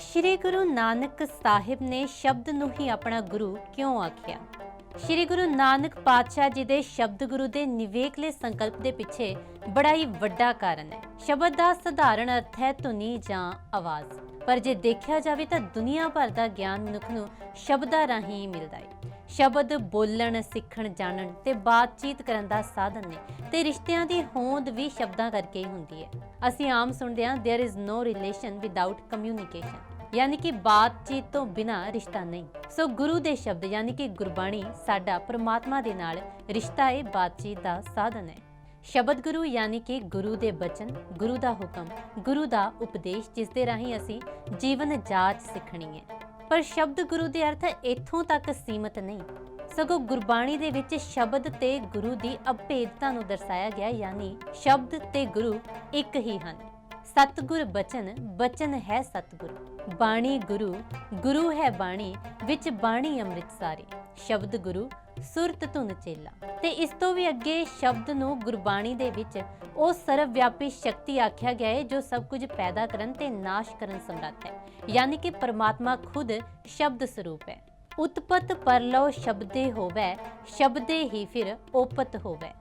ਸ਼੍ਰੀ ਗੁਰੂ ਨਾਨਕ ਸਾਹਿਬ ਨੇ ਸ਼ਬਦ ਨੂੰ ਹੀ ਆਪਣਾ ਗੁਰੂ ਕਿਉਂ ਆਖਿਆ ਸ਼੍ਰੀ ਗੁਰੂ ਨਾਨਕ ਪਾਤਸ਼ਾਹ ਜੀ ਦੇ ਸ਼ਬਦ ਗੁਰੂ ਦੇ ਨਿਵੇਕਲੇ ਸੰਕਲਪ ਦੇ ਪਿੱਛੇ ਬੜਾ ਹੀ ਵੱਡਾ ਕਾਰਨ ਹੈ ਸ਼ਬਦ ਦਾ ਸਧਾਰਨ ਅਰਥ ਹੈ ਧੁਨੀ ਜਾਂ ਆਵਾਜ਼ ਪਰ ਜੇ ਦੇਖਿਆ ਜਾਵੇ ਤਾਂ ਦੁਨੀਆ ਭਰ ਦਾ ਗਿਆਨ ਮਨੁੱਖ ਨੂੰ ਸ਼ਬਦਾਂ ਰਾਹੀਂ ਹੀ ਮਿਲਦਾ ਹੈ ਸ਼ਬਦ ਬੋਲਣ ਸਿੱਖਣ ਜਾਣਨ ਤੇ ਬਾਤਚੀਤ ਕਰਨ ਦਾ ਸਾਧਨ ਨੇ ਤੇ ਰਿਸ਼ਤਿਆਂ ਦੀ ਹੋਂਦ ਵੀ ਸ਼ਬਦਾਂ ਕਰਕੇ ਹੀ ਹੁੰਦੀ ਹੈ ਅਸੀਂ ਆਮ ਸੁਣਦੇ ਹਾਂ there is no relation without communication ਯਾਨੀ ਕਿ ਬਾਤਚੀਤ ਤੋਂ ਬਿਨਾ ਰਿਸ਼ਤਾ ਨਹੀਂ। ਸੋ ਗੁਰੂ ਦੇ ਸ਼ਬਦ ਯਾਨੀ ਕਿ ਗੁਰਬਾਣੀ ਸਾਡਾ ਪ੍ਰਮਾਤਮਾ ਦੇ ਨਾਲ ਰਿਸ਼ਤਾ ਹੈ ਬਾਤਚੀਤ ਦਾ ਸਾਧਨ ਹੈ ਸ਼ਬਦ ਗੁਰੂ ਯਾਨੀ ਕਿ ਗੁਰੂ ਦੇ ਬਚਨ, ਗੁਰੂ ਦਾ ਹੁਕਮ, ਗੁਰੂ ਦਾ ਉਪਦੇਸ਼ ਜਿਸ ਦੇ ਰਾਹੀਂ ਅਸੀਂ ਜੀਵਨ ਜਾਚ ਸਿੱਖਣੀ ਹੈ ਪਰ ਸ਼ਬਦ ਗੁਰੂ ਦੇ ਅਰਥ ਇੱਥੋਂ ਤੱਕ ਸੀਮਤ ਨਹੀਂ। ਸਗੋਂ ਗੁਰਬਾਣੀ ਦੇ ਵਿੱਚ ਸ਼ਬਦ ਤੇ ਗੁਰੂ ਦੀ ਅਭੇਦਤਾ ਨੂੰ ਦਰਸਾਇਆ ਗਿਆ, ਯਾਨੀ ਸ਼ਬਦ ਤੇ ਗੁਰੂ ਇੱਕ ਹੀ ਹਨ। ਸਤਿਗੁਰ ਬਚਨ ਬਚਨ ਹੈ ਸਤਿਗੁਰ। ਬਾਣੀ ਗੁਰੂ ਗੁਰੂ ਹੈ ਬਾਣੀ, ਵਿੱਚ ਬਾਣੀ ਅੰਮ੍ਰਿਤ ਸਾਰੀ। ਸ਼ਬਦ ਗੁਰੂ, ਸੁਰਤ ਧੁਨ ਚੇਲਾ। ਤੇ ਇਸ ਤੋਂ ਵੀ ਅੱਗੇ ਸ਼ਬਦ ਨੂੰ ਗੁਰਬਾਣੀ ਦੇ ਵਿੱਚ ਉਹ ਸਰਵ ਵਿਆਪੀ ਸ਼ਕਤੀ ਆਖਿਆ ਗਿਆ ਹੈ ਜੋ ਸਭ ਕੁਝ ਪੈਦਾ ਕਰਨ ਤੇ ਨਾਸ਼ ਕਰਨ ਸਮਰੱਥ ਹੈ। ਯਾਨੀ ਕਿ ਪਰਮਾਤਮਾ ਖੁਦ ਸ਼ਬਦ ਸਰੂਪ ਹੈ। ਉਤਪਤ ਪਰਲੋ ਸ਼ਬਦੇ ਹੋਵੇ, ਸ਼ਬਦੇ ਹੀ ਫਿਰ ਓਪਤ ਹੋਵੇ।